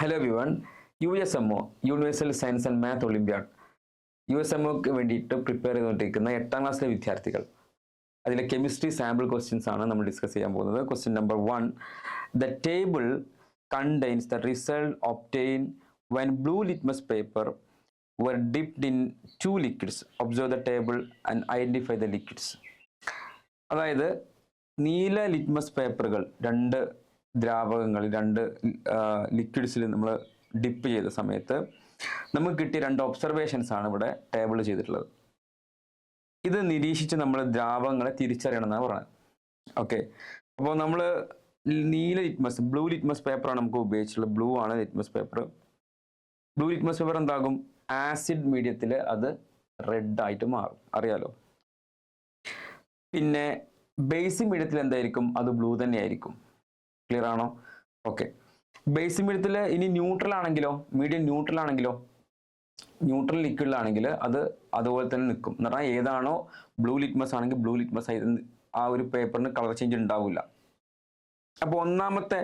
Hello everyone U S M O universal science and math olympiad U S M ഒക്ക് വേണ്ടിയിട്ട് prepare ചെയ്തുകൊണ്ടിരിക്കുന്ന എട്ടാം ക്ലാസ്സിലെ വിദ്യാർത്ഥികൾ. അതിലെ കെമിസ്ട്രി സാമ്പിൾ ക്വസ്റ്റ്യൻസ് ആണ് നമ്മൾ ഡിസ്കസ് ചെയ്യാൻ പോകുന്നത്. Question number one the table contains the result obtained when blue litmus paper were dipped in two liquids. Observe the table and identify the liquids. അതായത് നീല ലിറ്റ്മസ് പേപ്പറുകൾ രണ്ട് ദ്രാവകങ്ങൾ രണ്ട് ലിക്വിഡ്സിൽ നമ്മൾ ഡിപ്പ് ചെയ്ത സമയത്ത് നമുക്ക് കിട്ടിയ രണ്ട് ഒബ്സർവേഷൻസ് ആണ് ഇവിടെ ടേബിൾ ചെയ്തിട്ടുള്ളത്. ഇത് നിരീക്ഷിച്ച് നമ്മൾ ദ്രാവകങ്ങളെ തിരിച്ചറിയണം എന്നാണ് പറയുന്നത് ഓക്കെ അപ്പോൾ നമ്മൾ നീല ലിറ്റ്മസ് ബ്ലൂ ലിറ്റ്മസ് പേപ്പറാണ് നമുക്ക് ഉപയോഗിച്ചിട്ടുള്ളത്. ബ്ലൂ ആണ് litmus paper blue litmus paper എന്താകും? ആസിഡ് മീഡിയത്തിൽ അത് റെഡ് ആയിട്ട് മാറും. അറിയാലോ? പിന്നെ ബേസിക് മീഡിയത്തിൽ എന്തായിരിക്കും? അത് ബ്ലൂ തന്നെ ആയിരിക്കും ക്ലിയർ ആണോ? ഓക്കെ ബേസിക് മീഡിയത്തിൽ ഇനി ന്യൂട്രൽ ആണെങ്കിലോ? മീഡിയം ന്യൂട്രൽ ആണെങ്കിലോ? ന്യൂട്രൽ ലിക്വിഡിലാണെങ്കിൽ അത് അതുപോലെ തന്നെ നിൽക്കും എന്ന് പറഞ്ഞാൽ ഏതാണോ ബ്ലൂ ലിറ്റ്മസ് ആണെങ്കിൽ ബ്ലൂ ലിറ്റ്മസ് ആയി ആ ഒരു പേപ്പറിന് കളർ ചേഞ്ച് ഉണ്ടാവില്ല അപ്പോൾ ഒന്നാമത്തെ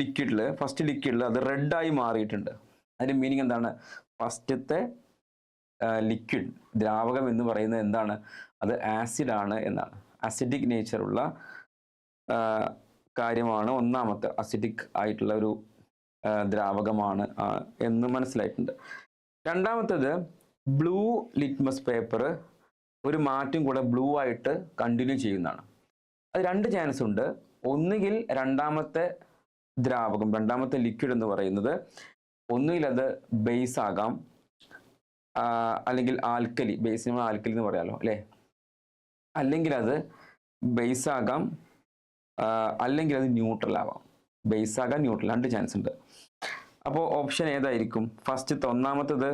ലിക്വിഡിൽ ഫസ്റ്റ് ലിക്വിഡിൽ അത് റെഡായി മാറിയിട്ടുണ്ട്. അതിന്റെ മീനിങ് എന്താണ്? ഫസ്റ്റത്തെ ലിക്വിഡ് ദ്രാവകം എന്ന് പറയുന്നത് എന്താണ്? അത് ആസിഡ് ആണ് എന്നാണ്. അസിഡിക് നേച്ചറുള്ള കാര്യമാണ് ഒന്നാമത്തെ അസിഡിക് ആയിട്ടുള്ള ഒരു ദ്രാവകമാണ് എന്ന് മനസ്സിലായിട്ടുണ്ട്. രണ്ടാമത്തേത് ബ്ലൂ ലിറ്റ്മസ് പേപ്പർ ഒരു മാറ്റം കൂടെ ബ്ലൂ ആയിട്ട് കണ്ടിന്യൂ ചെയ്യുന്നതാണ്. അത് രണ്ട് ചാൻസ് ഉണ്ട്. ഒന്നുകിൽ രണ്ടാമത്തെ ദ്രാവകം രണ്ടാമത്തെ ലിക്വിഡ് എന്ന് പറയുന്നത് ഒന്നുകിൽ അത് ബേസ് ആകാം അല്ലെങ്കിൽ ആൽക്കലി ബേസ് നമ്മൾ ആൽക്കലി എന്ന് പറയാമല്ലോ അല്ലേ? അല്ലെങ്കിൽ അത് ബേസ് ആകാം അല്ലെങ്കിൽ അത് ന്യൂട്രൽ ആവാം. ബേസ് ആകാൻ ന്യൂട്രൽ രണ്ട് ചാൻസ് ഉണ്ട്. അപ്പോൾ ഓപ്ഷൻ ഏതായിരിക്കും? ഫസ്റ്റ് ഒന്നാമത്തത്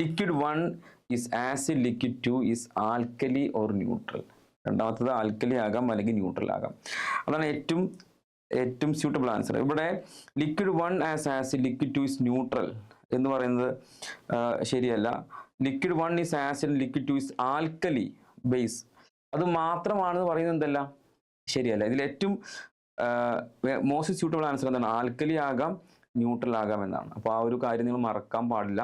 liquid one is acid liquid two is alkali or neutral രണ്ടാമത്തത് ആൽക്കലി ആകാം അല്ലെങ്കിൽ ന്യൂട്രൽ ആകാം. അതാണ് ഏറ്റവും ഏറ്റവും സ്യൂട്ടബിൾ ആൻസർ ഇവിടെ liquid one as acid liquid two is neutral എന്ന് പറയുന്നത് ശരിയല്ല. Liquid one is acid liquid two is alkali base അത് മാത്രമാണെന്ന് പറയുന്നത് എന്തല്ല? ശരിയല്ല. ഇതിൽ ഏറ്റവും മോസ്റ്റ് സ്യൂട്ടബിൾ ആൻസർ എന്താണ്? ആൽക്കലി ആകാം ന്യൂട്രൽ ആകാം എന്നാണ്. അപ്പോൾ ആ ഒരു കാര്യം നിങ്ങൾ മറക്കാൻ പാടില്ല.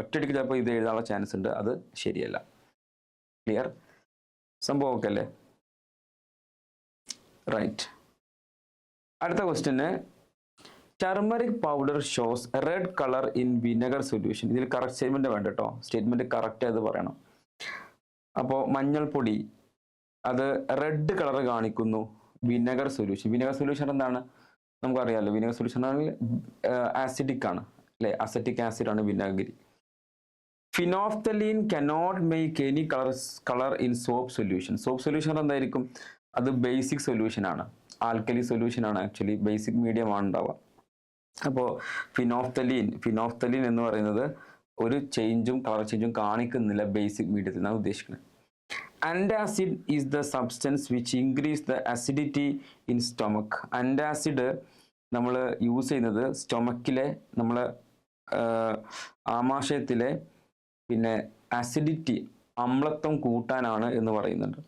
ഒറ്റയടിക്ക് ചിലപ്പോൾ ഇത് എഴുതാനുള്ള ചാൻസ് ഉണ്ട്. അത് ശരിയല്ല. ക്ലിയർ സംഭവം ഒക്കെ അല്ലേ? റൈറ്റ് അടുത്ത question turmeric powder shows red colour in vinegar solution ഇതിൽ കറക്റ്റ് സ്റ്റേറ്റ്മെന്റ് വേണ്ട കേട്ടോ. സ്റ്റേറ്റ്മെന്റ് കറക്റ്റ് ആയത് പറയണം. അപ്പോൾ മഞ്ഞൾപ്പൊടി അത് റെഡ് കളർ കാണിക്കുന്നു. വിനെഗർ സൊല്യൂഷൻ വിനെഗർ സൊല്യൂഷൻ എന്താണ്? നമുക്കറിയാമല്ലോ വിനെഗർ സൊല്യൂഷൻ ആണെങ്കിൽ ആസിഡിക് ആണ്. അല്ലെ? അസറ്റിക് ആസിഡ് ആണ് വിനാഗിരി phenolphthalein cannot make any colour colour in soap solution soap solution എന്തായിരിക്കും? അത് ബേസിക് സൊല്യൂഷൻ ആണ്. ആൽക്കലി സൊല്യൂഷൻ ആണ് ആക്ച്വലി ബേസിക് മീഡിയം ആണ് ഉണ്ടാവുക. അപ്പോൾ ഫിനോഫ്തലീൻ ഫിനോഫ്തലീൻ എന്ന് പറയുന്നത് ഒരു ചേഞ്ചും കളർ ചേഞ്ചും കാണിക്കുന്നില്ല ബേസിക് മീഡിയത്തിൽ നിന്നാണ് ഉദ്ദേശിക്കുന്നത് antacid is the substance which increase the acidity in stomach antacid നമ്മൾ യൂസ് ചെയ്യുന്നത് സ്റ്റൊമക്കിലെ നമ്മൾ ആമാശയത്തിലെ പിന്നെ അസിഡിറ്റി അമ്ലത്വം കൂട്ടാനാണ് എന്ന് പറയുന്നുണ്ട്.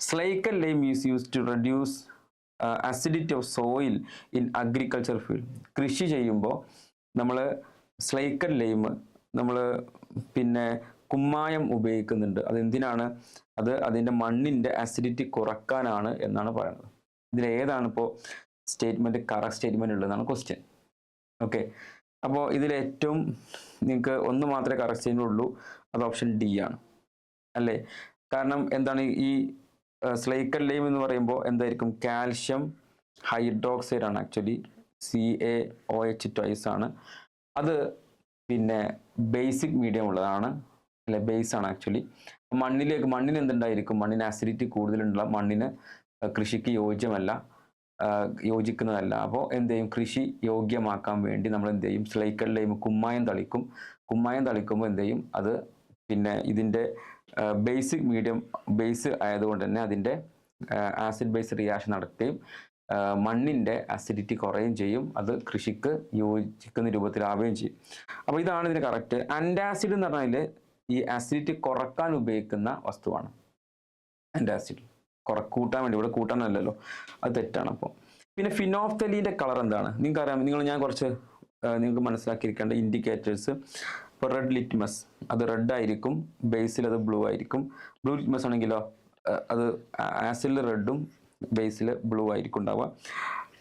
Slaked lime is use to reduce acidity of soil in agriculture field കൃഷി ചെയ്യുമ്പോൾ നമ്മൾ സ്ലൈക്കൽ ലൈം നമ്മൾ പിന്നെ കുമ്മായം ഉപയോഗിക്കുന്നുണ്ട്. അതെന്തിനാണ്? അത് അതിന്റെ മണ്ണിന്റെ അസിഡിറ്റി കുറക്കാനാണ് എന്നാണ് പറയുന്നത്. ഇതിൽ ഏതാണ് ഇപ്പോൾ സ്റ്റേറ്റ്മെന്റ് കറക്റ്റ് സ്റ്റേറ്റ്മെന്റ് ഉള്ളതെന്നാണ് ക്വസ്റ്റ്യൻ ഓക്കെ അപ്പോൾ ഇതിൽ ഏറ്റവും നിങ്ങൾക്ക് ഒന്ന് മാത്രമേ കറക്റ്റ് സ്റ്റേറ്റ്മെന്റ് ഉള്ളൂ. അത് ഓപ്ഷൻ ഡി ആണ്. അല്ലേ? കാരണം എന്താണ് ഈ സ്ലൈക്കൽ ലൈം എന്ന് പറയുമ്പോൾ എന്തായിരിക്കും? കാൽഷ്യം ഹൈഡ്രോക്സൈഡ് ആണ് actually. C A O H twice ആണ്. അത് പിന്നെ ബേസിക് മീഡിയം ഉള്ളതാണ്. അല്ലെ ബേസ് ആണ് ആക്ച്വലി മണ്ണിലേക്ക് മണ്ണിന് എന്തുണ്ടായിരിക്കും? മണ്ണിന് ആസിഡിറ്റി കൂടുതലുള്ള മണ്ണിന് കൃഷിക്ക് യോജ്യമല്ല യോജിക്കുന്നതല്ല. അപ്പോൾ എന്ത് ചെയ്യും? കൃഷി യോഗ്യമാക്കാൻ വേണ്ടി നമ്മൾ എന്ത് ചെയ്യും? സ്ലൈക്കൽ ലൈം കുമ്മായം തളിക്കും. കുമ്മായം തളിക്കുമ്പോൾ എന്ത് ചെയ്യും? അത് പിന്നെ ഇതിന്റെ ബേസിക് മീഡിയം ബേസ് ആയതുകൊണ്ട് തന്നെ അതിന്റെ ആസിഡ് ബേസ് റിയാക്ഷൻ നടക്കുകയും മണ്ണിന്റെ അസിഡിറ്റി കുറയുകയും ചെയ്യും. അത് കൃഷിക്ക് യോജിക്കുന്ന രൂപത്തിലാവുകയും ചെയ്യും. അപ്പോൾ ഇതാണ് ഇതിന് കറക്റ്റ് ആന്റാസിഡ് എന്ന് പറഞ്ഞാൽ ഈ ആസിഡിറ്റി കുറയ്ക്കാൻ ഉപയോഗിക്കുന്ന വസ്തുവാണ്. ആന്റാസിഡ് കുറ കൂട്ടാൻ വേണ്ടി ഇവിടെ കൂട്ടാനല്ലല്ലോ. അത് തെറ്റാണ് അപ്പോൾ. പിന്നെ ഫിനോഫ്തലീന്റെ കളർ എന്താണ്? നിങ്ങൾക്ക് അറിയാം നിങ്ങൾ ഞാൻ കുറച്ച് നിങ്ങൾക്ക് മനസ്സിലാക്കിയിരിക്കേണ്ട ഇൻഡിക്കേറ്റേഴ്സ് ഇപ്പോൾ റെഡ് ലിറ്റ്മസ് അത് റെഡ് ആയിരിക്കും. ബേസിൽ അത് ബ്ലൂ ആയിരിക്കും. ബ്ലൂ ലിറ്റ്മസ് ആണെങ്കിലോ അത് ആസിഡിൽ റെഡും ബേസിൽ ബ്ലൂ ആയിരിക്കും ഉണ്ടാവുക.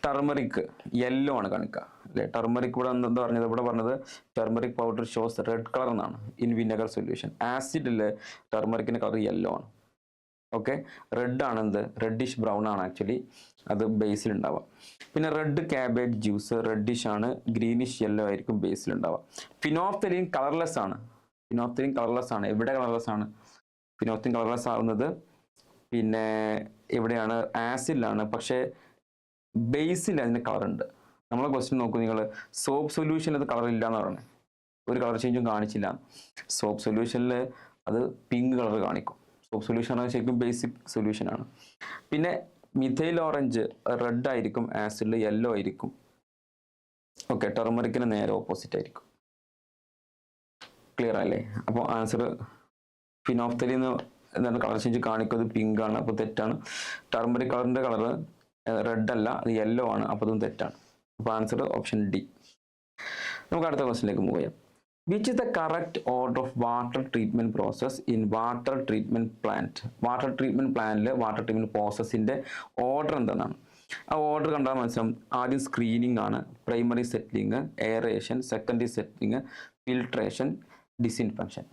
ടർമറിക് യെല്ലോ ആണ് കാണിക്കുക അല്ലെ? ടർമറിക് ഇവിടെ എന്താ പറഞ്ഞത്? ഇവിടെ പറഞ്ഞത് turmeric powder shows red colour എന്നാണ്. ഇൻ വിനഗർ സൊല്യൂഷൻ ആസിഡിൽ ടർമറിക്കിന്റെ കളർ യെല്ലോ ആണ്. ഓക്കെ റെഡ് ആണ് എന്ത്? റെഡിഷ് ബ്രൗൺ ആണ് ആക്ച്വലി അത് ബേസിൽ ഉണ്ടാവുക പിന്നെ റെഡ് ക്യാബേജ് ജ്യൂസ് റെഡിഷ് ആണ്. ഗ്രീനിഷ് യെല്ലോ ആയിരിക്കും ബേസിൽ ഉണ്ടാവുക ഫിനോഫ്തലിൻ കളർലെസ് ആണ്. ഫിനോഫ്തലിൻ കളർലെസ് ആണ്. എവിടെ കളർലെസ് ആണ്? ഫിനോഫ്തലിൻ കളർലെസ് ആവുന്നത് പിന്നെ എവിടെയാണ്? ആസിഡിലാണ് പക്ഷേ ബേസിൽ അതിന് കളർ ഉണ്ട്. നമ്മളെ ക്വസ്റ്റ്യൻ നോക്കൂ നിങ്ങൾ സോപ്പ് സൊല്യൂഷനിൽ അത് കളർ ഇല്ല എന്ന് പറയുന്നത് ഒരു കളർ ചേഞ്ചും കാണിച്ചില്ല. സോപ്പ് സൊല്യൂഷനിൽ അത് പിങ്ക് കളർ കാണിക്കും. സോപ്പ് സൊല്യൂഷൻ ആണ് ശരിക്കും ബേസിക് സൊല്യൂഷനാണ് പിന്നെ മിഥൈൽ ഓറഞ്ച് റെഡ് ആയിരിക്കും ആസിഡിൽ യെല്ലോ ആയിരിക്കും. ഓക്കെ ടെർമറിക്കിന് നേരെ ഓപ്പോസിറ്റ് ആയിരിക്കും. ക്ലിയർ അല്ലേ? അപ്പോൾ ആൻസർ ഫിനോഫ്തലിന്ന് എന്താണ് കളർ ചേഞ്ച് കാണിക്കുന്നത്? പിങ്ക് ആണ്. അപ്പോൾ തെറ്റാണ്. ടർമറിക് കളറിന്റെ കളർ റെഡ് അല്ല അത് യെല്ലോ ആണ് അപ്പോൾ അതും തെറ്റാണ്. അപ്പോൾ ആൻസർ ഓപ്ഷൻ ഡി നമുക്ക് അടുത്ത ക്വസ്റ്റിലേക്ക് മൂവ് ചെയ്യാം. Which is the correct order of water treatment process in water treatment plant water treatment പ്ലാന്റിൽ വാട്ടർ ട്രീറ്റ്മെന്റ് പ്രോസസ്സിന്റെ ഓർഡർ എന്താണ് ആ ഓർഡർ കണ്ടാൽ മനസ്സിലാവും. ആദ്യം സ്ക്രീനിങ് ആണ് primary settling aeration secondary settling filtration disinfection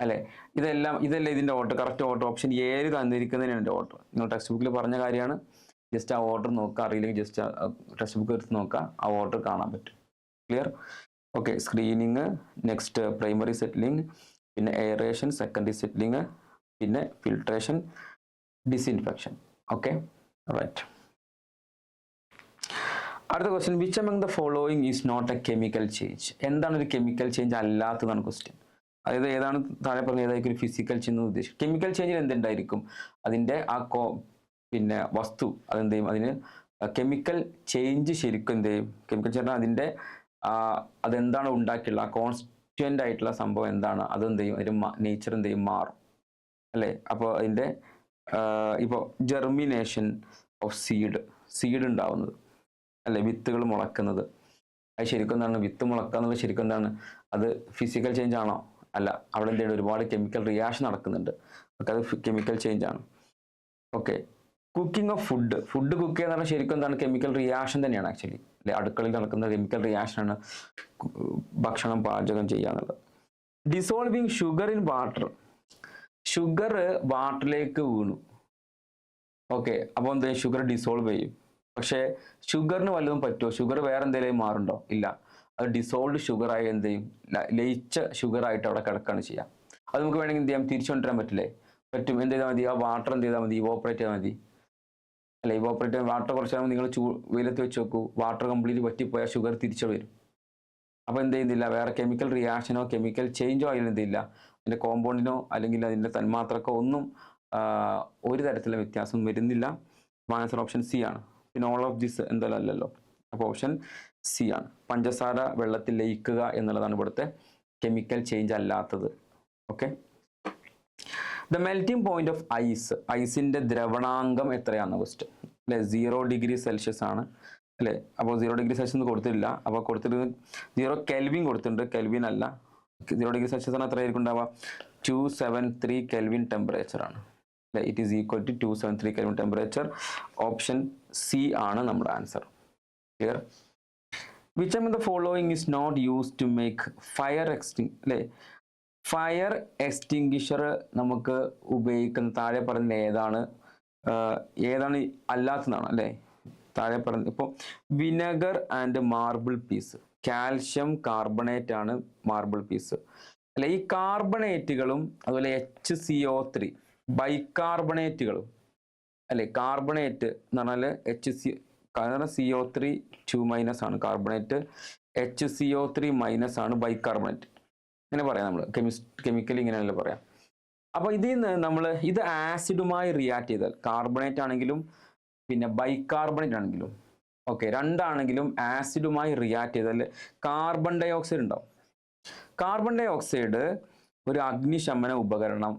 അല്ലേ? ഇതെല്ലാം ഇതല്ലേ ഇതിന്റെ ഓർഡർ കറക്റ്റ് ഓർഡർ ഓപ്ഷൻ ഏഴ് തന്നിരിക്കുന്നതിനാണ് എന്റെ ഓർഡർ നിങ്ങൾ ടെക്സ്റ്റ് ബുക്കിൽ പറഞ്ഞ കാര്യമാണ്. ജസ്റ്റ് ആ ഓർഡർ നോക്കുക അറിയില്ലെങ്കിൽ ജസ്റ്റ് ടെക്സ്റ്റ് ബുക്ക് എടുത്ത് നോക്കുക ആ ഓർഡർ കാണാൻ പറ്റും. Clear okay screening next primary settling പിന്നെ എയറേഷൻ സെക്കൻഡറി സെറ്റിലിംഗ് പിന്നെ ഫിൽട്രേഷൻ ഡിസിൻഫെക്ഷൻ ഓക്കെ റൈറ്റ് അടുത്ത question which among the following is not a chemical change എന്താണ് ഒരു കെമിക്കൽ ചേഞ്ച് അല്ലാത്തതാണ് ക്വസ്റ്റ്യൻ അതായത് ഏതാണ് താഴെ പറഞ്ഞ ഏതായിരിക്കും ഒരു ഫിസിക്കൽ ചേഞ്ച് എന്ന് ഉദ്ദേശിക്കും. കെമിക്കൽ ചേഞ്ചിൽ എന്തുണ്ടായിരിക്കും? അതിന്റെ ആ കോ പിന്നെ വസ്തു അതെന്ത് ചെയ്യും അതിന് കെമിക്കൽ ചേഞ്ച് ശരിക്കും എന്ത് ചെയ്യും കെമിക്കൽ ചേഞ്ച് അതിന്റെ അതെന്താണ് ഉണ്ടാക്കിയുള്ള? ആ കോൺസ്റ്റന്റ് ആയിട്ടുള്ള സംഭവം എന്താണ്? അതെന്ത് ചെയ്യും അതിന് നേച്ചർ എന്ത് ചെയ്യും മാറും. അല്ലേ? അപ്പോൾ അതിന്റെ ഇപ്പോൾ ജെർമിനേഷൻ ഓഫ് സീഡ് സീഡ് ഉണ്ടാവുന്നത്. അല്ലെ? വിത്തുകൾ മുളക്കുന്നത്. അത് ശരിക്കും എന്താണ്? വിത്ത് മുളക്കുക എന്നുള്ളത് ശരിക്കും എന്താണ്? അത് ഫിസിക്കൽ ചേഞ്ച് ആണോ? അല്ല അവിടെ എന്താണ് ഒരുപാട് കെമിക്കൽ റിയാക്ഷൻ നടക്കുന്നുണ്ട്. ഒക്കെ അത് കെമിക്കൽ ചേഞ്ച് ആണ്. Okay cooking of food food cook എന്ന് പറഞ്ഞാൽ ശരിക്കും എന്താണ്? കെമിക്കൽ റിയാക്ഷൻ തന്നെയാണ് ആക്ച്വലി അടുക്കളയിൽ നടക്കുന്ന കെമിക്കൽ റിയാക്ഷനാണ് ഭക്ഷണം പാചകം ചെയ്യുക എന്നുള്ളത്. Dissolving sugar in water sugar വാട്ടറിലേക്ക് വീണു. ഓക്കെ അപ്പോൾ എന്താ ഷുഗർ ഡിസോൾവ് ചെയ്യും. പക്ഷേ ഷുഗറിന് വല്ലതും പറ്റുമോ ഷുഗർ വേറെ എന്തെങ്കിലും മാറുണ്ടോ ഇല്ല. അത് ഡിസോൾവ് ഷുഗറായി എന്ത് ചെയ്യും? ലയിച്ച ഷുഗറായിട്ട് അവിടെ കിടക്കുകയാണ് ചെയ്യാം അത് നമുക്ക് വേണമെങ്കിൽ എന്ത് ചെയ്യാം? തിരിച്ചു കൊണ്ടുവരാൻ പറ്റില്ലേ? പറ്റും. എന്ത് ചെയ്താൽ മതി? ആ വാട്ടർ എന്ത് ചെയ്താൽ മതി? ഇവോപ്പറേറ്റ് ചെയ്താൽ മതി. അല്ല ഇവോപ്പറേറ്റ് വാട്ടർ കുറച്ചാൽ നിങ്ങൾ ചൂ വെയിലത്ത് വെച്ച് നോക്കൂ വാട്ടർ കംപ്ലീറ്റ് വറ്റിപ്പോയാൽ ഷുഗർ തിരിച്ചു വരും. അപ്പോൾ എന്ത് ചെയ്യുന്നില്ല വേറെ കെമിക്കൽ റിയാക്ഷനോ കെമിക്കൽ ചേഞ്ചോ അതിൽ എന്തില്ല അതിന്റെ കോമ്പൗണ്ടിനോ അല്ലെങ്കിൽ അതിന്റെ തന്മാത്രക്കോ ഒന്നും ഒരു തരത്തിലുള്ള വ്യത്യാസം വരുന്നില്ല. ആൻസർ ഓപ്ഷൻ സി ആണ്. പിന്നെ ഓൾ ഓഫ് ദിസ് എന്തായാലും അല്ലല്ലോ. അപ്പോൾ ഓപ്ഷൻ സി ആണ്. പഞ്ചസാര വെള്ളത്തിൽ ലയിക്കുക എന്നുള്ളതാണ് ഇവിടുത്തെ കെമിക്കൽ ചേഞ്ച് അല്ലാത്തത്. Okay the melting point of ice ഐസിന്റെ ദ്രവണാംഗം എത്രയാണെന്ന് ക്വസ്റ്റ്യൻ അല്ലെ? സീറോ ഡിഗ്രി സെൽഷ്യസ് ആണ്. അല്ലെ? അപ്പോൾ സീറോ ഡിഗ്രി സെൽഷ്യസ് ഒന്നും കൊടുത്തില്ല അപ്പോൾ കൊടുത്തിട്ട് സീറോ കെൽവിൻ കൊടുത്തിട്ടുണ്ട്. കെൽവിൻ അല്ല. സീറോ ഡിഗ്രി സെൽഷ്യസ് ആണ് എത്രയായിരിക്കും ഉണ്ടാവുക? Two seven three kelvin temperature ആണ്. അല്ലെ? It is equal to two seven three kelvin temperature option C ആണ് നമ്മുടെ answer clear which among the following is not use to make fire extinguisher അല്ലേ? Fire extinguisher നമുക്ക് ഉപയോഗിക്കുന്ന താഴെ പറയുന്ന ഏതാണ്? ഏതാണ് അല്ലാത്തതാണ് അല്ലേ? താഴെ പറയുന്നത് ഇപ്പോൾ vinegar and marble piece calcium carbonate ആണ് മാർബിൾ പീസ് അല്ലെ ഈ കാർബണേറ്റുകളും അതുപോലെ എച്ച് സി ഒ ത്രീ ബൈകാർബണേറ്റുകളും അല്ലെ? കാർബണേറ്റ് എന്ന് പറഞ്ഞാൽ എച്ച് സി കാരണം C O three two minus ആണ് carbonate H C O three minus ആണ് ബൈകാർബണേറ്റ് ഇങ്ങനെ പറയാം നമ്മൾ കെമിസ് കെമിക്കലി ഇങ്ങനെയല്ലേ പറയാം. അപ്പോൾ ഇതിൽ നിന്ന് നമ്മൾ ഇത് ആസിഡുമായി റിയാക്ട് ചെയ്താൽ കാർബണേറ്റ് ആണെങ്കിലും പിന്നെ ബൈകാർബണേറ്റ് ആണെങ്കിലും ഓക്കെ രണ്ടാണെങ്കിലും ആസിഡുമായി റിയാക്ട് ചെയ്താൽ കാർബൺ ഡൈ ഓക്സൈഡ് ഉണ്ടാവും. കാർബൺ ഡൈ ഓക്സൈഡ് ഒരു അഗ്നിശമന ഉപകരണം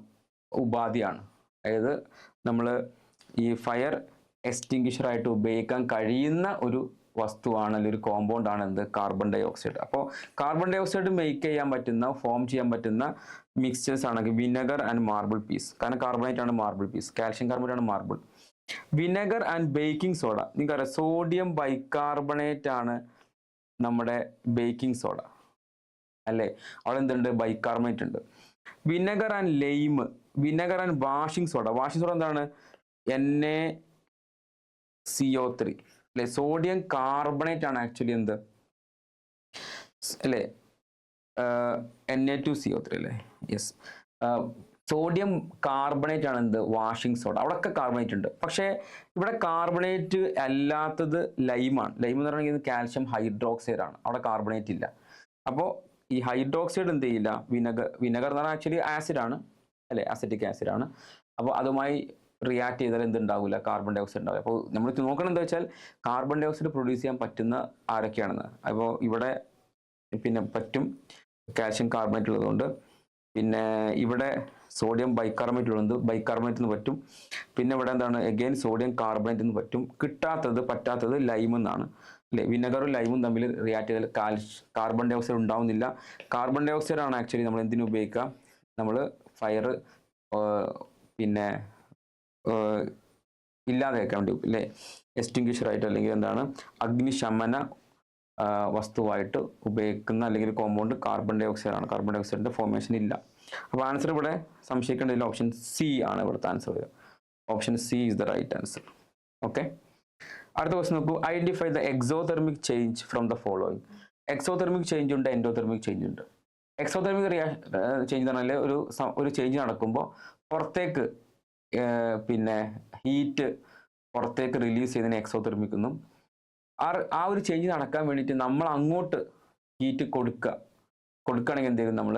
ഉപാധിയാണ്. അതായത് നമ്മൾ ഈ ഫയർ എക്സ്റ്റിങ്ഷറായിട്ട് ഉപയോഗിക്കാൻ കഴിയുന്ന ഒരു വസ്തുവാണ് അല്ലെങ്കിൽ ഒരു കോമ്പൗണ്ട് ആണ് എന്ത്? കാർബൺ ഡൈ ഓക്സൈഡ് അപ്പോൾ കാർബൺ ഡൈ ഓക്സൈഡ് മേക്ക് ചെയ്യാൻ പറ്റുന്ന ഫോം ചെയ്യാൻ പറ്റുന്ന മിക്സ്ചേഴ്സ് ആണെങ്കിൽ വിനഗർ ആൻഡ് മാർബിൾ പീസ് കാരണം കാർബണേറ്റ് ആണ് മാർബിൾ പീസ് കാൽഷ്യം കാർബണേറ്റ് ആണ് marble vinegar and baking soda നിങ്ങൾക്കറിയാം സോഡിയം ബൈകാർബണേറ്റ് ആണ് നമ്മുടെ ബേക്കിംഗ് സോഡ അല്ലേ? അവിടെ എന്തുണ്ട്? ബൈകാർബണേറ്റ് ഉണ്ട്. Vinegar and lime vinegar and washing soda washing soda എന്താണ്? N A C O three അല്ലെ? സോഡിയം കാർബണേറ്റ് ആണ് ആക്ച്വലി എന്ത്? അല്ലെ? N A two C O three അല്ലേ? യെസ് സോഡിയം കാർബണേറ്റ് ആണ് എന്ത്? വാഷിംഗ് സോഡ അവിടെയൊക്കെ കാർബണേറ്റ് ഉണ്ട്. പക്ഷേ ഇവിടെ കാർബണേറ്റ് അല്ലാത്തത് ലൈമാണ് ലൈം എന്ന് പറയുന്നത് കാൽഷ്യം ഹൈഡ്രോക്സൈഡ് ആണ്. അവിടെ കാർബണേറ്റ് ഇല്ല. അപ്പോൾ ഈ ഹൈഡ്രോക്സൈഡ് എന്ത് ചെയ്യില്ല? വിനഗർ വിനഗർ എന്ന് പറഞ്ഞാൽ ആക്ച്വലി ആസിഡ് ആണ്. അല്ലെ? അസറ്റിക് ആസിഡ് ആണ്. അപ്പോൾ അതുമായി റിയാക്ട് ചെയ്താൽ എന്തുണ്ടാവില്ല കാർബൺ ഡൈ ഓക്സൈഡ് ഉണ്ടാവില്ല അപ്പോൾ നമ്മൾ നോക്കണം എന്താ വെച്ചാൽ കാർബൺ ഡൈ ഓക്സൈഡ് പ്രൊഡ്യൂസ് ചെയ്യാൻ പറ്റുന്ന ആരൊക്കെയാണെന്ന്. അപ്പോൾ ഇവിടെ പിന്നെ പറ്റും കാൽഷ്യം കാർബണേറ്റ് ഉള്ളതുകൊണ്ട്. പിന്നെ ഇവിടെ സോഡിയം ബൈക്കാർബണേറ്റ് ഉള്ളത് ബൈക്കാർബണേറ്റ് എന്ന് പറ്റും. പിന്നെ ഇവിടെ എന്താണ്? എഗെയിൻ സോഡിയം കാർബണേറ്റ് എന്ന് പറ്റും. കിട്ടാത്തത് പറ്റാത്തത് ലൈം എന്നാണ് അല്ലേ? വിനഗറും ലൈമും തമ്മിൽ റിയാക്ട് ചെയ്താൽ കാൽഷ് കാർബൺ ഡൈ ഓക്സൈഡ് ഉണ്ടാവുന്നില്ല. കാർബൺ ഡൈ ഓക്സൈഡ് ആണ് ആക്ച്വലി നമ്മൾ എന്തിനു ഉപയോഗിക്കുക നമ്മൾ ഫയർ പിന്നെ ഇല്ലാതെയാക്കാൻ വേണ്ടി അല്ലേ എക്സ്റ്റിങ്ക്വിഷർ ആയിട്ട് അല്ലെങ്കിൽ എന്താണ് അഗ്നിശമന വസ്തുവായിട്ട് ഉപയോഗിക്കുന്ന അല്ലെങ്കിൽ കോമ്പൗണ്ട് കാർബൺ ഡൈ ഓക്സൈഡ് ആണ്. കാർബൺ ഡൈ ഓക്സൈഡിന്റെ ഫോർമേഷൻ ഇല്ല. അപ്പോൾ ആൻസർ ഇവിടെ സംശയിക്കേണ്ടതില്ല ഓപ്ഷൻ സി ആണ് ഇവിടുത്തെ ആൻസർ വരിക. Option C is the right answer okay അടുത്ത ക്വസ്റ്റ് നോക്കൂ. Identify the exothermic change from the following exothermic change ഉണ്ട് എൻഡോതെർമിക് ചേഞ്ച് ഉണ്ട്. എക്സോതെർമിക് റിയാ ചേഞ്ച് എന്ന് പറഞ്ഞാൽ ഒരു ഒരു ചേഞ്ച് നടക്കുമ്പോൾ പുറത്തേക്ക് പിന്നെ ഹീറ്റ് പുറത്തേക്ക് റിലീസ് ചെയ്യുന്നതിന് എക്സോതെർമിക് എന്നും ആ ഒരു ചേഞ്ച് നടക്കാൻ വേണ്ടിയിട്ട് നമ്മൾ അങ്ങോട്ട് ഹീറ്റ് കൊടുക്കുക കൊടുക്കുകയാണെങ്കിൽ എന്തെങ്കിലും നമ്മൾ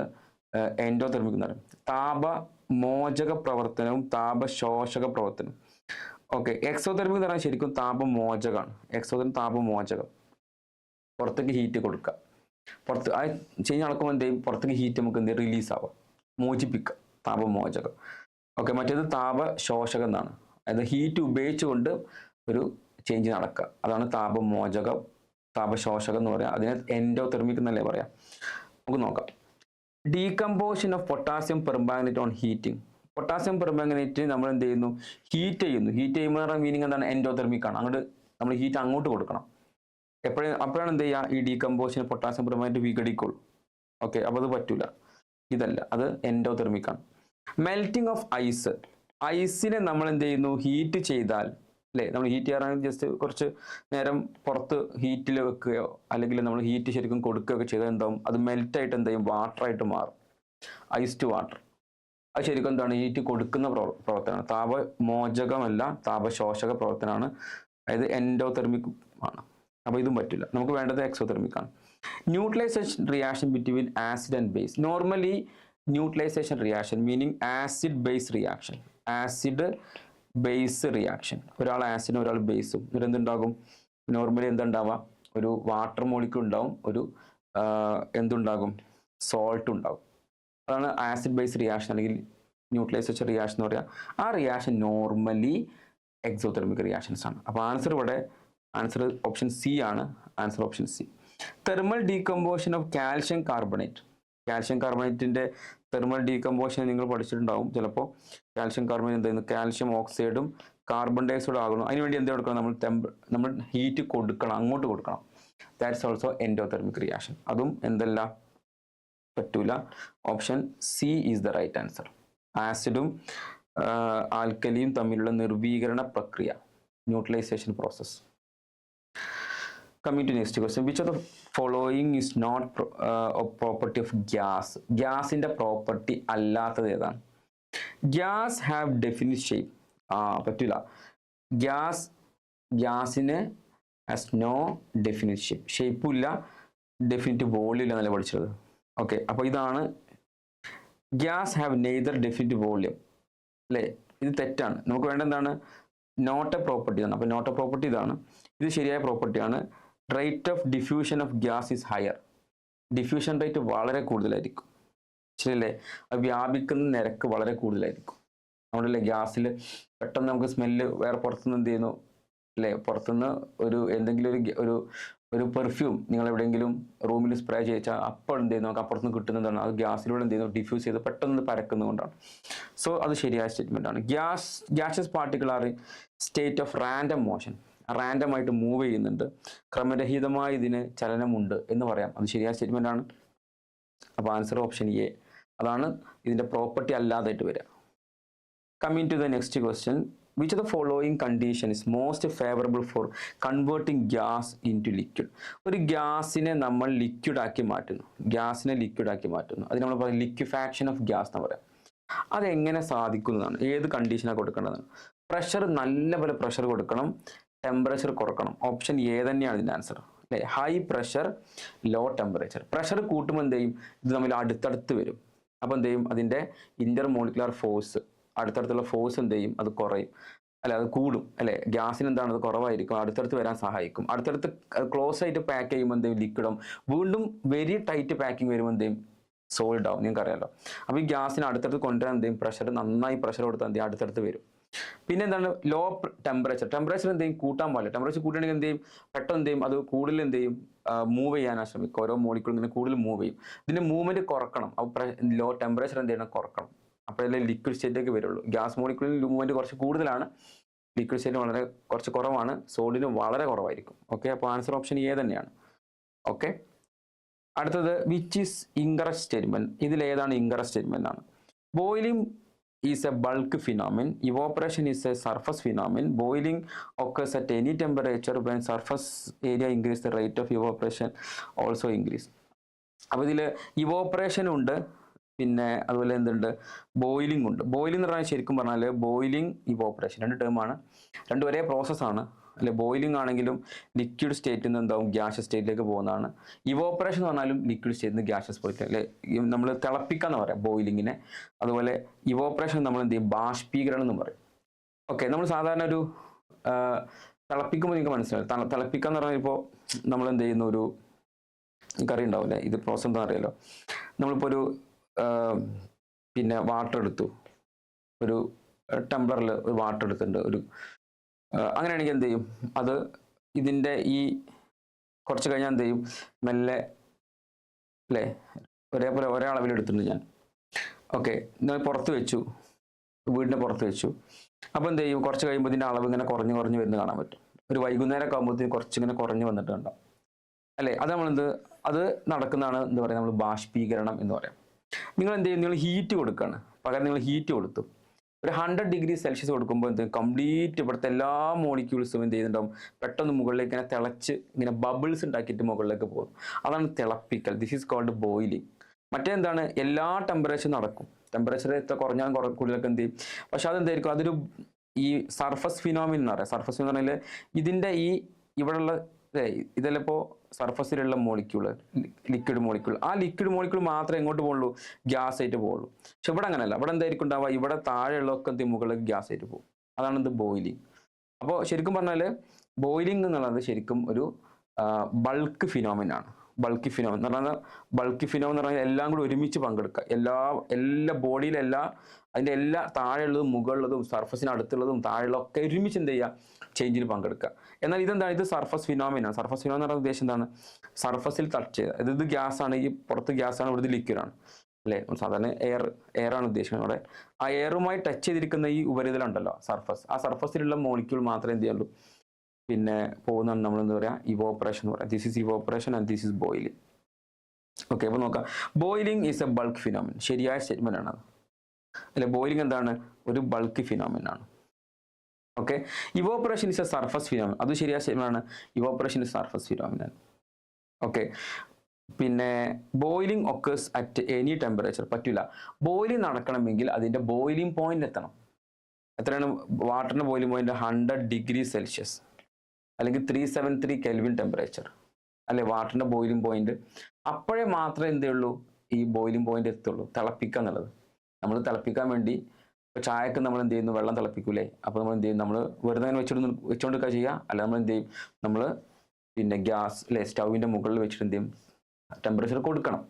എൻഡോതെർമിക് എന്ന് താപ മോചക പ്രവർത്തനവും താപശോഷക പ്രവർത്തനവും ഓക്കെ എക്സോതെർമിക് എന്ന് പറഞ്ഞാൽ ശരിക്കും താപമോചകമാണ് എക്സോതെർമിക് താപമോചകം പുറത്തേക്ക് ഹീറ്റ് കൊടുക്കുക പുറത്ത് ആ ചേഞ്ച് നടക്കുമ്പോൾ എന്ത് ചെയ്യും? പുറത്തേക്ക് ഹീറ്റ് നമുക്ക് എന്ത് റിലീസ് ആവാം. മോചിപ്പിക്കുക താപമോചകം ഓക്കെ മറ്റേത് താപ ശോഷകം എന്നാണ്. അതായത് ഹീറ്റ് ഉപയോഗിച്ചുകൊണ്ട് ഒരു ചേഞ്ച് നടക്കുക. അതാണ് താപമോചകം താപശോഷകം എന്ന് പറയാം. അതിനെ എൻഡോതെർമിക് എന്നല്ലേ പറയാം. നമുക്ക് നോക്കാം. Decomposition of potassium permanganate on heating potassium permanganate നമ്മൾ എന്ത് ചെയ്യുന്നു? ഹീറ്റ് ചെയ്യുന്നു. ഹീറ്റ് ചെയ്യുമ്പോൾ മീനിങ് എന്താണ്? എൻഡോതെർമിക് ആണ്. അങ്ങോട്ട് നമ്മൾ ഹീറ്റ് അങ്ങോട്ട് കൊടുക്കണം. എപ്പോഴും അപ്പോഴാണ് എന്ത് ചെയ്യുക? ഈ ഡീകമ്പോഷൻ പൊട്ടാസ്യം പെർമാഗ്നേറ്റ് വിഘടിക്കുള്ളൂ ഓക്കെ അപ്പോൾ അത് പറ്റൂല. ഇതല്ല. അത് എൻഡോതെർമിക് ആണ്. മെൽറ്റിംഗ് ഓഫ് ഐസ് ഐസിനെ നമ്മൾ എന്ത് ചെയ്യുന്നു ഹീറ്റ് ചെയ്താൽ. അല്ലേ? നമ്മൾ ഹീറ്റ് ചെയ്യാറാണെങ്കിൽ ജസ്റ്റ് കുറച്ച് നേരം പുറത്ത് ഹീറ്റിൽ വെക്കുകയോ അല്ലെങ്കിൽ നമ്മൾ ഹീറ്റ് ശരിക്കും കൊടുക്കുകയൊക്കെ ചെയ്താൽ എന്താവും? അത് മെൽറ്റായിട്ട് എന്ത് ആയിട്ട് മാറും. ഐസ് ടു വാട്ടർ അത് ശരിക്കും എന്താണ്? ഹീറ്റ് കൊടുക്കുന്ന പ്രവർ പ്രവർത്തനമാണ്. താപമോചകമല്ല താപശോഷക പ്രവർത്തനമാണ്. അതായത് എൻഡോതെർമിക് ആണ്. അപ്പോൾ ഇതും പറ്റില്ല. നമുക്ക് വേണ്ടത് എക്സോതെർമിക് ആണ്. Neutralisation reaction between acid and base normally neutralisation reaction meaning acid base reaction. Acid base reaction. ഒരാൾ ആസിഡും ഒരാൾ ബേസും. ഇവരെന്തുണ്ടാകും? നോർമലി എന്തുണ്ടാവുക? ഒരു വാട്ടർ മോളിക്യൂൾ ഉണ്ടാവും ഒരു എന്തുണ്ടാകും? സോൾട്ട് ഉണ്ടാകും അതാണ് ആസിഡ് ബേസ് റിയാക്ഷൻ അല്ലെങ്കിൽ ന്യൂട്രലൈസേഷൻ റിയാക്ഷൻ എന്ന് പറയുക ആ റിയാക്ഷൻ നോർമലി എക്സോതെർമിക് റിയാക്ഷൻസ് ആണ്. അപ്പോൾ ആൻസർ ഇവിടെ ആൻസർ ഓപ്ഷൻ സി ആണ്. Answer option C. Thermal decomposition of calcium carbonate. Calcium കാർബണേറ്റിന്റെ thermal decomposition നിങ്ങൾ പഠിച്ചിട്ടുണ്ടാവും. ചിലപ്പോൾ കാൽഷ്യം കാർബണേറ്റ് എന്തായിരുന്നു കാൽഷ്യം ഓക്സൈഡും കാർബൺ ഡൈ ആകുന്നു. അതിനുവേണ്ടി എന്ത് കൊടുക്കണം? നമ്മൾ ടെമ്പ നമ്മൾ ഹീറ്റ് കൊടുക്കണം അങ്ങോട്ട് കൊടുക്കണം. ദാറ്റ്സ് ഓൾസോ എൻഡോതെർമിക് റിയാക്ഷൻ അതും എന്തല്ല? പറ്റൂല. Option C is the right answer ആസിഡും ആൽക്കലിയും തമ്മിലുള്ള നിർവീകരണ പ്രക്രിയ neutralisation process coming to next question which of following is not property of gas ഗ്യാസിന്റെ പ്രോപ്പർട്ടി അല്ലാത്തത് ഏതാണ്? ഗ്യാസ് ഹാവ് ഡെഫിനിറ്റ് ഷേപ്പ് ആ പറ്റില്ല ഗ്യാസ് ഗ്യാസിന് ഹാസ് നോ ഡെഫിനിറ്റ് ഷേപ്പ് ഷേപ്പും ഇല്ല. ഡെഫിനിറ്റ് വോളിയം ഇല്ല എന്നല്ല പഠിച്ചത്? ഓക്കെ അപ്പോൾ ഇതാണ്. Gas have neither definite volume അല്ലേ? ഇത് തെറ്റാണ്. നമുക്ക് വേണ്ട എന്താണ്? നോട്ട് എ പ്രോപ്പർട്ടി ആണ്. അപ്പോൾ നോട്ട് എ പ്രോപ്പർട്ടി ഇതാണ്. ഇത് ശരിയായ പ്രോപ്പർട്ടിയാണ് rate of diffusion of gas is higher diffusion rate വളരെ കൂടുതലായിരിക്കും. ശരിയല്ലേ? അത് വ്യാപിക്കുന്ന നിരക്ക് വളരെ കൂടുതലായിരിക്കും. അതുകൊണ്ടല്ലേ ഗ്യാസിൽ പെട്ടെന്ന് നമുക്ക് സ്മെല്ല് വേറെ പുറത്തുനിന്ന് എന്ത് ചെയ്യുന്നു? അല്ലേ? പുറത്തുനിന്ന് ഒരു എന്തെങ്കിലും ഒരു ഒരു ഒരു പെർഫ്യൂം നിങ്ങൾ എവിടെയെങ്കിലും റൂമിൽ സ്പ്രേ ചെയ്യിച്ചാൽ അപ്പോൾ എന്ത് ചെയ്യുന്നു? നമുക്ക് അപ്പുറത്തുനിന്ന് കിട്ടുന്നതാണ് അത് ഗ്യാസിലൂടെ എന്ത് ചെയ്യുന്നു? ഡിഫ്യൂസ് ചെയ്ത് പെട്ടെന്ന് പരക്കുന്നതുകൊണ്ടാണ് സോ അത് ശരിയായ സ്റ്റേറ്റ്മെന്റ് ആണ്. Gas gases particular state of random motion random ആയിട്ട് മൂവ് ചെയ്യുന്നുണ്ട്. ക്രമരഹിതമായ ഇതിന് ചലനമുണ്ട് എന്ന് പറയാം. അത് ശരിയായ സ്റ്റേറ്റ്മെന്റ് ആണ്. അപ്പോൾ ആൻസർ ഓപ്ഷൻ എ അതാണ് ഇതിന്റെ പ്രോപ്പർട്ടി അല്ലാതായിട്ട് വരിക. Coming to the next question which the following condition is most favourable for converting gas into liquid ഒരു ഗ്യാസിനെ നമ്മൾ ലിക്വിഡ് ആക്കി മാറ്റുന്നു. ഗ്യാസിനെ ലിക്വിഡ് ആക്കി മാറ്റുന്നു. അത് നമ്മൾ പറയും ലിക്വിഫാക്ഷൻ ഓഫ് ഗ്യാസ് എന്ന് പറയാം. അതെങ്ങനെ സാധിക്കുന്നതാണ്? ഏത് കണ്ടീഷനാണ് കൊടുക്കേണ്ടതാണ്? പ്രഷർ നല്ലപോലെ പ്രഷർ കൊടുക്കണം. ടെമ്പറേച്ചർ കുറക്കണം. ഓപ്ഷൻ എ തന്നെയാണ് ഇതിന്റെ ആൻസർ അല്ലേ high pressure low temperature pressure കൂട്ടുമ്പോൾ എന്ത് ചെയ്യും? ഇത് തമ്മിൽ അടുത്തടുത്ത് വരും. അപ്പോൾ എന്ത് ചെയ്യും? അതിന്റെ ഇന്റർ മോളിക്കുലാർ ഫോഴ്സ് അടുത്തടുത്തുള്ള ഫോഴ്സ് എന്ത് ചെയ്യും? അത് കുറയും. അല്ലെ അത് കൂടും. അല്ലെ? ഗ്യാസിന് എന്താണ്? അത് കുറവായിരിക്കും. അടുത്തടുത്ത് വരാൻ സഹായിക്കും. അടുത്തടുത്ത് ക്ലോസ് ആയിട്ട് പാക്ക് ചെയ്യുമ്പോൾ എന്തെങ്കിലും ലിക്വിഡും വീണ്ടും വെരി ടൈറ്റ് പാക്കിംഗ് വരുമ്പോൾ എന്തെയും സോൾഡ് ആവും. നിങ്ങൾക്ക് അറിയാലോ അപ്പോൾ ഈ ഗ്യാസിന് അടുത്തടുത്ത് കൊണ്ടുവരാൻ എന്തെയും പ്രഷർ നന്നായി പ്രഷർ കൊടുത്താൽ എന്തെയും അടുത്തടുത്ത് വരും. പിന്നെ എന്താണ് ലോ ടെമ്പറേച്ചർ ടെമ്പറേച്ചർ എന്ത് ചെയ്യും? കൂട്ടാൻ പാടില്ല. ടെമ്പറേച്ചർ കൂട്ടണമെങ്കിൽ എന്ത് ചെയ്യും? പെട്ടെന്ന് എന്ത് ചെയ്യും? അത് കൂടുതൽ എന്ത് ചെയ്യും? മൂവ് ചെയ്യാനാണ് ശ്രമിക്കും ഓരോ മോളിക്കൂൾ ഇങ്ങനെ കൂടുതൽ മൂവ് ചെയ്യും. ഇതിന്റെ മൂവ്മെന്റ് കുറക്കണം. അപ്പോൾ ലോ ടെമ്പറേച്ചർ എന്ത് ചെയ്യണം? കുറക്കണം. അപ്പോഴല്ലേ ലിക്വിഡ് സ്റ്റേറ്റിലേക്ക് വരുള്ളൂ. ഗ്യാസ് മോളിക്കൂളിൽ മൂവ്മെന്റ് കുറച്ച് കൂടുതലാണ്. ലിക്വിഡ് സ്റ്റേറ്റ് വളരെ കുറച്ച് കുറവാണ്. സോളിന് വളരെ കുറവായിരിക്കും. ഓക്കെ അപ്പോൾ ആൻസർ ഓപ്ഷൻ എ തന്നെയാണ്. ഓക്കെ അടുത്തത് വിച്ച് ഈസ് സ്റ്റേറ്റ്മെന്റ് ഇതിൽ ഏതാണ് ഇൻകറസ്റ്റ് സ്റ്റേറ്റ്മെന്റ് ആണ് boiling is a bulk phenomenon. Evaporation is a surface phenomenon. Boiling occurs at any temperature. When surface area increases, the rate of evaporation also increases. അപ്പോൾ ഇതിൽ evaporation ഉണ്ട് പിന്നെ അതുപോലെ എന്തുണ്ട് boiling ഉണ്ട് ബോയിലിംഗ് എന്ന് പറഞ്ഞാൽ ശരിക്കും പറഞ്ഞാൽ ബോയിലിംഗ് ഇവോപ്പറേഷൻ രണ്ട് ടേമാണ് രണ്ട് ഒരേ പ്രോസസ്സാണ് അല്ലെ ബോയിലിംഗ് ആണെങ്കിലും ലിക്വിഡ് സ്റ്റേറ്റിൽ നിന്ന് എന്താവും ഗ്യാസ് സ്റ്റേറ്റിലേക്ക് പോകുന്നതാണ്. ഇവോപ്പറേഷൻ എന്ന് പറഞ്ഞാലും ലിക്വിഡ് സ്റ്റേറ്റിൽ നിന്ന് ഗ്യാസ് സ്റ്റേറ്റ് അല്ലെ നമ്മൾ തിളപ്പിക്കാന്ന് പറയാം ബോയിലിങ്ങിനെ അതുപോലെ ഇവോപ്പറേഷൻ നമ്മൾ എന്ത് ചെയ്യും? ബാഷ്പീകരണം എന്ന് പറയും. ഓക്കെ നമ്മൾ സാധാരണ ഒരു തിളപ്പിക്കുമ്പോൾ നിങ്ങൾക്ക് മനസ്സിലാവും. തള- തിളപ്പിക്കുക എന്ന് പറഞ്ഞാൽ ഇപ്പോൾ നമ്മൾ എന്ത് ചെയ്യുന്ന? ഒരു കറി ഉണ്ടാവില്ലേ ഇത് പ്രോസസ് എന്താ അറിയാലോ? നമ്മളിപ്പോൾ ഒരു പിന്നെ വാട്ടർ എടുത്തു. ഒരു ടെമ്പറിൽ ഒരു വാട്ടർ എടുത്തിട്ടുണ്ട്. ഒരു അങ്ങനെയാണെങ്കിൽ എന്ത് ചെയ്യും? അത് ഇതിന്റെ ഈ കുറച്ച് കഴിഞ്ഞാൽ എന്ത് ചെയ്യും? മെല്ലെ അല്ലേ ഒരേപോലെ ഒരേ അളവിൽ എടുത്തിട്ടുണ്ട് ഞാൻ. ഓക്കെ. ഞാൻ പുറത്ത് വെച്ചു. വീടിന്റെ പുറത്ത് വെച്ചു. അപ്പോൾ എന്ത് ചെയ്യും? കുറച്ച് കഴിയുമ്പോൾ ഇതിന്റെ അളവ് ഇങ്ങനെ കുറഞ്ഞ് കുറഞ്ഞ് വരുന്ന കാണാൻ പറ്റും. ഒരു വൈകുന്നേരം ഒക്കെ ആകുമ്പോഴത്തേന് കുറച്ചിങ്ങനെ കുറഞ്ഞ് വന്നിട്ട് ഉണ്ടാവും അല്ലേ? അത് നമ്മളെന്ത് അത് നടക്കുന്നതാണ് എന്താ പറയുക? നമ്മൾ ബാഷ്പീകരണം എന്ന് പറയാം. നിങ്ങൾ എന്ത് ചെയ്യും? നിങ്ങൾ ഹീറ്റ് കൊടുക്കുകയാണ്. പകരം നിങ്ങൾ ഹീറ്റ് കൊടുത്തു. ഒരു ഹൺഡ്രഡ് ഡിഗ്രി സെൽഷ്യസ് കൊടുക്കുമ്പോൾ എന്ത്? കംപ്ലീറ്റ് ഇവിടുത്തെ എല്ലാ മോളിക്യൂൾസും എന്ത് ചെയ്യുന്നുണ്ടാവും? പെട്ടെന്ന് മുകളിലേക്ക് ഇങ്ങനെ തിളച്ച് ഇങ്ങനെ ബബിൾസ് ഉണ്ടാക്കിയിട്ട് മുകളിലേക്ക് പോകും. അതാണ് തിളപ്പിക്കൽ. ദിസ് ഈസ് കോൾഡ് ബോയിലിംഗ് മറ്റേന്താണ് എല്ലാ ടെമ്പറേച്ചർ നടക്കും. ടെമ്പറേച്ചർ എത്ര കുറഞ്ഞാൽ കുറ കൂടുതലൊക്കെ എന്ത് ചെയ്യും? പക്ഷെ അതെന്തായിരിക്കും? അതൊരു ഈ സർഫസ് ഫിനോമിൻ എന്ന് പറയാം. സർഫസ് എന്ന് പറഞ്ഞാൽ ഇതിന്റെ ഈ ഇവിടെയുള്ള ദേ, ഇതെല്ലാം ഇപ്പോൾ സർഫസിലുള്ള മോളിക്യൂൾ ലിക്വിഡ് മോളിക്യൂൾ ആ ലിക്വിഡ് മോളിക്യൂൾ മാത്രമേ എങ്ങോട്ട് പോകുള്ളൂ ഗ്യാസ് ആയിട്ട് പോകുള്ളൂ പക്ഷെ ഇവിടെ അങ്ങനെയല്ല. ഇവിടെ എന്തായിരിക്കും ഉണ്ടാവുക? ഇവിടെ താഴെയുള്ളതൊക്കെ ചെയ്യും? ഗ്യാസ് ആയിട്ട് പോകും. അതാണ് ഇത് ബോയിലിംഗ് അപ്പോൾ ശരിക്കും പറഞ്ഞാൽ ബോയിലിംഗ് എന്നുള്ളത് ശരിക്കും ഒരു ബൾക്ക് ഫിനോമിൻ ആണ്. ബൾക്കി ഫിനോ എന്ന് പറഞ്ഞാൽ ബൾക്കി ഫിനോ എന്ന് പറഞ്ഞാൽ എല്ലാം കൂടി ഒരുമിച്ച് പങ്കെടുക്കുക എല്ലാ എല്ലാ ബോഡിയിലെ എല്ലാ അതിന്റെ എല്ലാ താഴെയുള്ളതും മുകളിലുള്ളതും സർഫസിന് അടുത്തുള്ളതും താഴെയുള്ള ഒക്കെ ഒരുമിച്ച് എന്ത് ചെയ്യുക? ചേഞ്ചിൽ പങ്കെടുക്കുക എന്നാൽ ഇതെന്താണ്? ഇത് സർഫസ് ഫിനോമിനാണ് സർഫസ് ഫിനോ എന്ന് പറയുന്ന ഉദ്ദേശം എന്താണ്? സർഫസിൽ ടച്ച് ചെയ്യുക. ഇത് ഇത് ഗ്യാസ് ആണ്. ഈ പുറത്ത് ഗ്യാസ് ആണ്. ഇവിടുത്തെ ലിക്വിഡ് ആണ്. അല്ലേ? സാധാരണ എയർ എയർ ആണ് ഉദ്ദേശിക്കുന്നത് അവിടെ ആ എയറുമായി ടച്ച് ചെയ്തിരിക്കുന്ന ഈ ഉപരിതലം ഉണ്ടല്ലോ സർഫസ് ആ സർഫസിലുള്ള മോളിക്യൂൾ മാത്രമേ എന്ത് ചെയ്യുള്ളൂ? പിന്നെ പോകുന്നതാണ് നമ്മൾ എന്താ പറയുക ഇവോപ്പറേഷൻ എന്ന് പറയാം. This is evaporation and this is boiling okay അപ്പോൾ നോക്കാം. Boiling is a bulk phenomenon ശരിയായ സ്റ്റേറ്റ്മെന്റ് ആണ് അല്ലെ ബോയിലിംഗ് എന്താണ്? ഒരു ബൾക്ക് ഫിനോമിൻ ആണ്. Okay evaporation is a surface phenomenon അത് ശരിയായ സ്റ്റേറ്റ്മെന്റ് ആണ്. ഇവോപ്പറേഷൻ ഇസ് സർഫസ് ഫിനോമിൻ ആണ് ഓക്കെ പിന്നെ boiling occurs at any temperature പറ്റില്ല ബോയിലിംഗ് നടക്കണമെങ്കിൽ അതിന്റെ ബോയിലിംഗ് പോയിന്റ് എത്തണം. എത്രയാണ്? വാട്ടറിന്റെ boiling point hundred degree Celsius അല്ലെങ്കിൽ three seven three kelvin temperature അല്ലെ വാട്ടറിന്റെ ബോയിലിംഗ് പോയിന്റ് അപ്പോഴേ മാത്രമേ എന്തേ ഉള്ളൂ ഈ ബോയിലിംഗ് പോയിന്റ് എത്തുള്ളൂ. തിളപ്പിക്കുക എന്നുള്ളത്. നമ്മൾ തിളപ്പിക്കാൻ വേണ്ടി ഇപ്പൊ ചായക്ക് നമ്മൾ എന്ത് ചെയ്യുന്നു? വെള്ളം തിളപ്പിക്കൂലേ? അപ്പോൾ നമ്മൾ എന്ത് ചെയ്യും? നമ്മൾ വെറുതെ അങ്ങനെ വെച്ചിട്ട് വെച്ചോണ്ടിരിക്കുക ചെയ്യുക അല്ല നമ്മൾ എന്ത് ചെയ്യും? നമ്മൾ പിന്നെ ഗ്യാസ് അല്ലെ സ്റ്റൗവിന്റെ മുകളിൽ വെച്ചിട്ട് എന്ത് ചെയ്യും? ടെമ്പറേച്ചർ കൊടുക്കണം.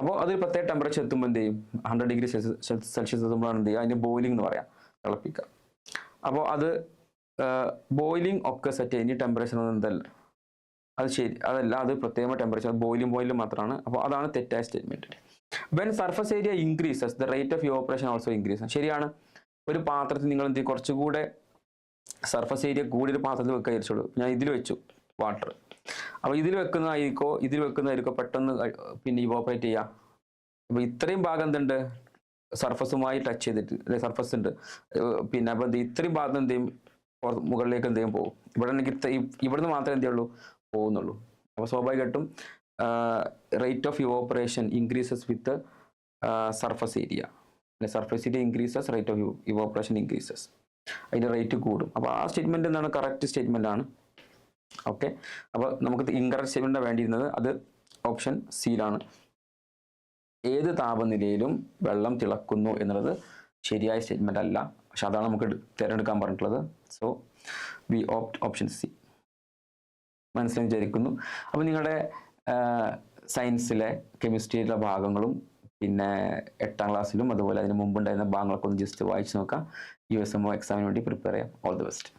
അപ്പോൾ അത് പ്രത്യേക ടെമ്പറേച്ചർ എത്തുമ്പോൾ എന്ത് ചെയ്യും? ഹൺഡ്രഡ് ഡിഗ്രി സെൽഷ്യസ് എത്തുമ്പോഴാണ് എന്ത് ചെയ്യുക? അതിന്റെ ബോയിലിംഗ് എന്ന് പറയാം. തിളപ്പിക്കുക അപ്പോൾ അത് ബോയിലിംഗ് ഒക്കെ അറ്റ് എനി ടെമ്പറേച്ചർ എന്തല്ല അത് ശരി അതല്ല അത് പ്രത്യേക ടെമ്പറേച്ചർ ബോയിലിംഗ് പോയിന്റ് മാത്രമാണ്. അപ്പോൾ അതാണ് തെറ്റായ statement when surface area increases the rate of operation also increase ശരിയാണ്. ഒരു പാത്രത്തിൽ നിങ്ങൾ എന്ത്? കുറച്ചുകൂടെ സർഫസ് ഏരിയ കൂടിയൊരു പാത്രത്തിൽ വെക്കുക വിചാരിച്ചോളൂ. ഞാൻ ഇതിൽ വെച്ചു വാട്ടർ അപ്പോൾ ഇതിൽ വെക്കുന്നതായിരിക്കോ? ഇതിൽ വെക്കുന്നതായിരിക്കോ? പെട്ടെന്ന് പിന്നെ ഇവോപ്പറേറ്റ് ചെയ്യുക അപ്പോൾ ഇത്രയും ഭാഗം എന്തുണ്ട്? സർഫസുമായി ടച്ച് ചെയ്തിട്ട് അല്ലെ സർഫസ് ഉണ്ട്. പിന്നെ അപ്പോൾ ഇത്രയും ഭാഗം എന്ത് ചെയ്യും? മുകളിലേക്ക് എന്ത് പോകും. ഇവിടെ എനിക്ക് ഇവിടുന്ന് മാത്രമേ എന്ത് ചെയ്യുള്ളൂ? പോകുന്നുള്ളൂ. അപ്പോൾ സ്വാഭാവികമായിട്ടും rate of evaporation increases with surface area അല്ലെ? Surface area increases rate of evaporation increases അതിന്റെ റേറ്റ് കൂടും. അപ്പോൾ ആ സ്റ്റേറ്റ്മെന്റ് എന്താണ്? കറക്റ്റ് സ്റ്റേറ്റ്മെന്റ് ആണ്. ഓക്കെ അപ്പോൾ നമുക്ക് ഇൻകറക്റ്റ് സ്റ്റേറ്റ്മെന്റ് വേണ്ടിയിരുന്നത്. അത് ഓപ്ഷൻ സിയിലാണ് ഏത് താപനിലയിലും വെള്ളം തിളക്കുന്നു എന്നുള്ളത് ശരിയായ സ്റ്റേറ്റ്മെന്റ് അല്ല. പക്ഷെ അതാണ് നമുക്ക് തിരഞ്ഞെടുക്കാൻ പറഞ്ഞിട്ടുള്ളത്. So we opt option C മനസ്സിലായി വിചാരിക്കുന്നു. അപ്പോൾ നിങ്ങളുടെ സയൻസിലെ കെമിസ്ട്രിയിലെ ഭാഗങ്ങളും പിന്നെ എട്ടാം ക്ലാസ്സിലും അതുപോലെ അതിന് മുമ്പുണ്ടായിരുന്ന ഭാഗങ്ങളൊക്കെ ഒന്ന് ജസ്റ്റ് വായിച്ചു നോക്കാം. യു എസ് എം ഒ എക്സാമിന് വേണ്ടി പ്രിപ്പയർ ചെയ്യാം. All the best